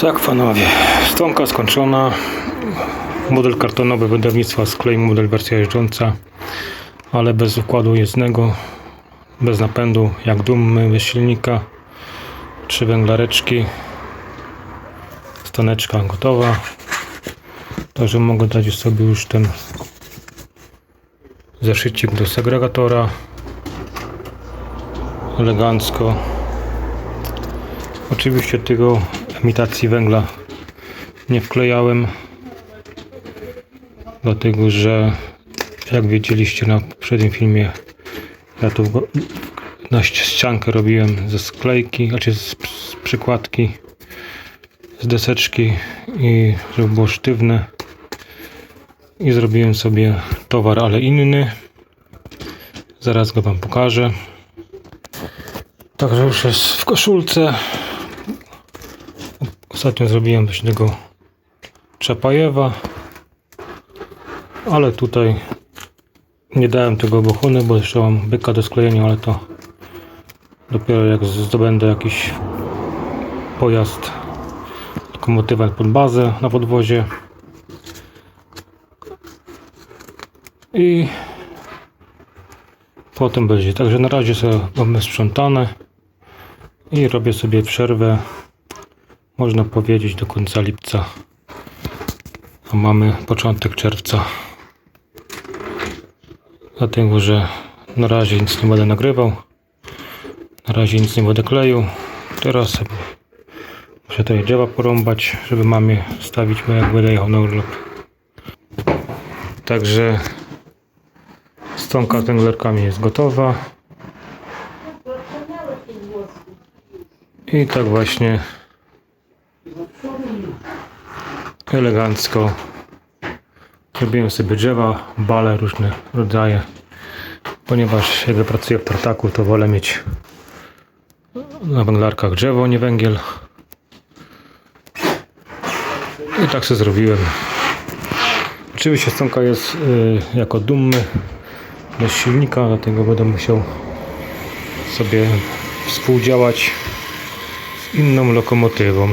Tak panowie, stonka skończona. Model kartonowy wydawnictwa z model wersja jeżdżąca, ale bez układu jezdnego, bez napędu, jak dumy, bez silnika, trzy węglareczki, staneczka gotowa. Także mogę dać sobie już ten zeszycik do segregatora elegancko. Oczywiście tego imitacji węgla nie wklejałem, dlatego że jak wiedzieliście na poprzednim filmie, ja tu go- na ściankę robiłem ze sklejki, znaczy z, z przykładki, z deseczki i żeby było sztywne. I zrobiłem sobie towar, ale inny. Zaraz go wam pokażę. Także już jest w koszulce. Ostatnio zrobiłem coś tego Czapajewa. Ale tutaj nie dałem tego bochony, bo jeszcze mam byka do sklejenia, ale to dopiero jak zdobędę jakiś pojazd lokomotywę pod bazę na podwozie. I potem będzie. Także na razie sobie mamy sprzątane i robię sobie przerwę. Można powiedzieć do końca lipca. A mamy początek czerwca. Dlatego, że na razie nic nie będę nagrywał. Na razie nic nie będę kleił. Teraz sobie muszę tutaj drzewa porąbać, żeby mamie stawić, bo jak będę jechał na urlop. Także stonka z węglarkami jest gotowa. I tak właśnie elegancko zrobiłem sobie drzewa, bale, różne rodzaje. Ponieważ jak pracuję w tartaku, to wolę mieć na węglarkach drzewo, nie węgiel. I tak sobie zrobiłem. Oczywiście stonka jest y, jako dumny, bez silnika, dlatego będę musiał sobie współdziałać z inną lokomotywą.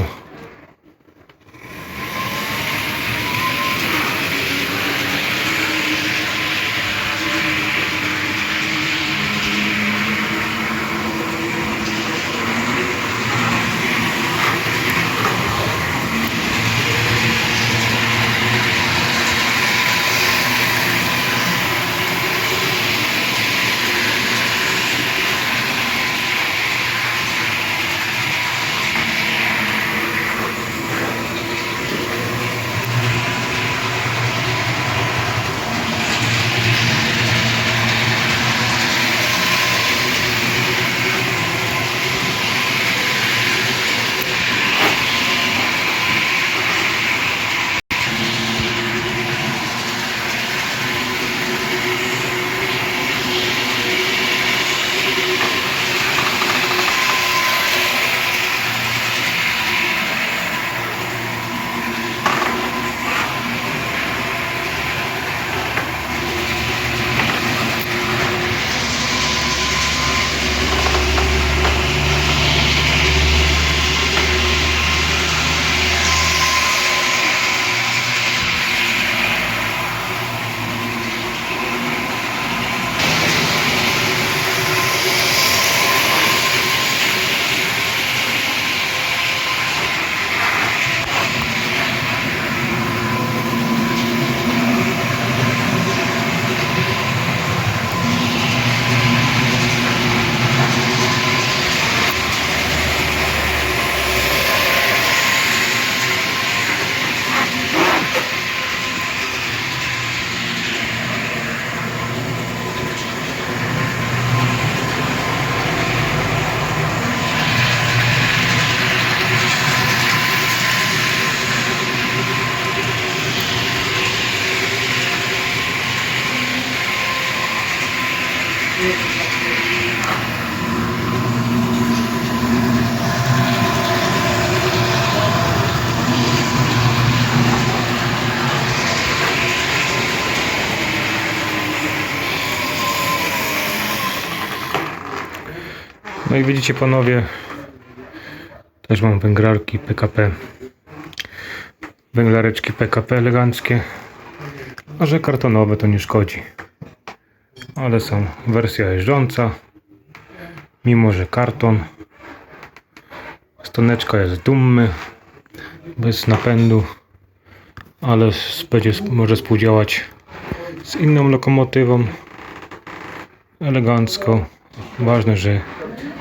No i widzicie panowie, Też mam węglarki PKP. Węglareczki PKP eleganckie. A że kartonowe to nie szkodzi. Ale są wersja jeżdżąca. Mimo, że karton. Stoneczka jest dummy. Bez napędu. Ale będzie, może współdziałać z inną lokomotywą. Elegancko. Ważne, że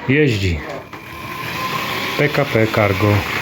jeździ. PKP Cargo.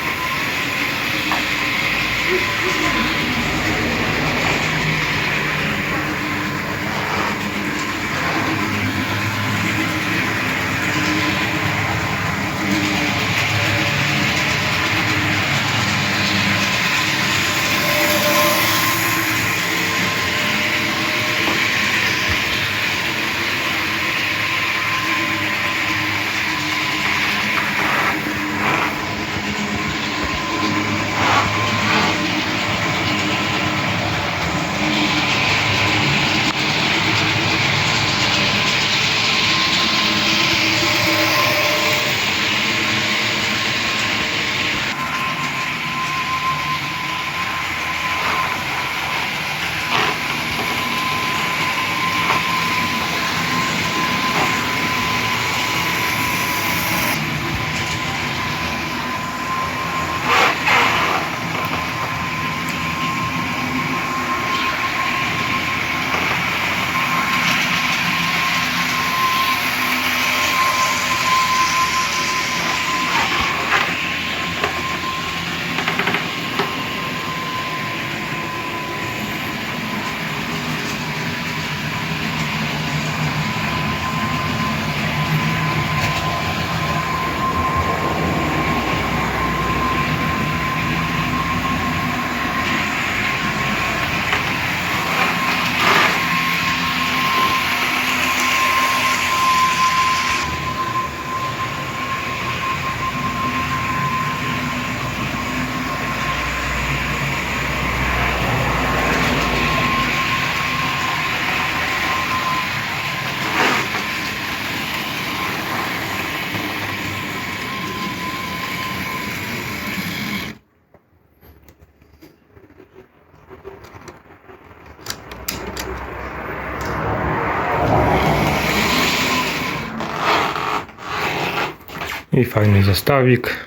I fajny zestawik.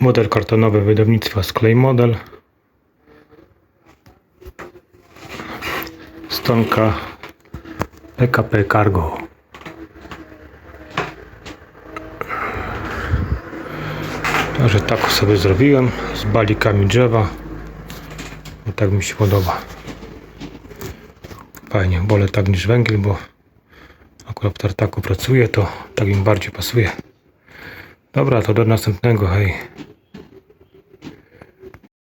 Model kartonowy wydawnictwa Sklej Model. Stonka PKP Cargo. Także tak sobie zrobiłem z balikami drzewa. Tak mi się podoba. Fajnie, wolę tak niż węgiel, bo akurat w tartaku pracuję, to tak im bardziej pasuje. Dobra, to do następnego, hej.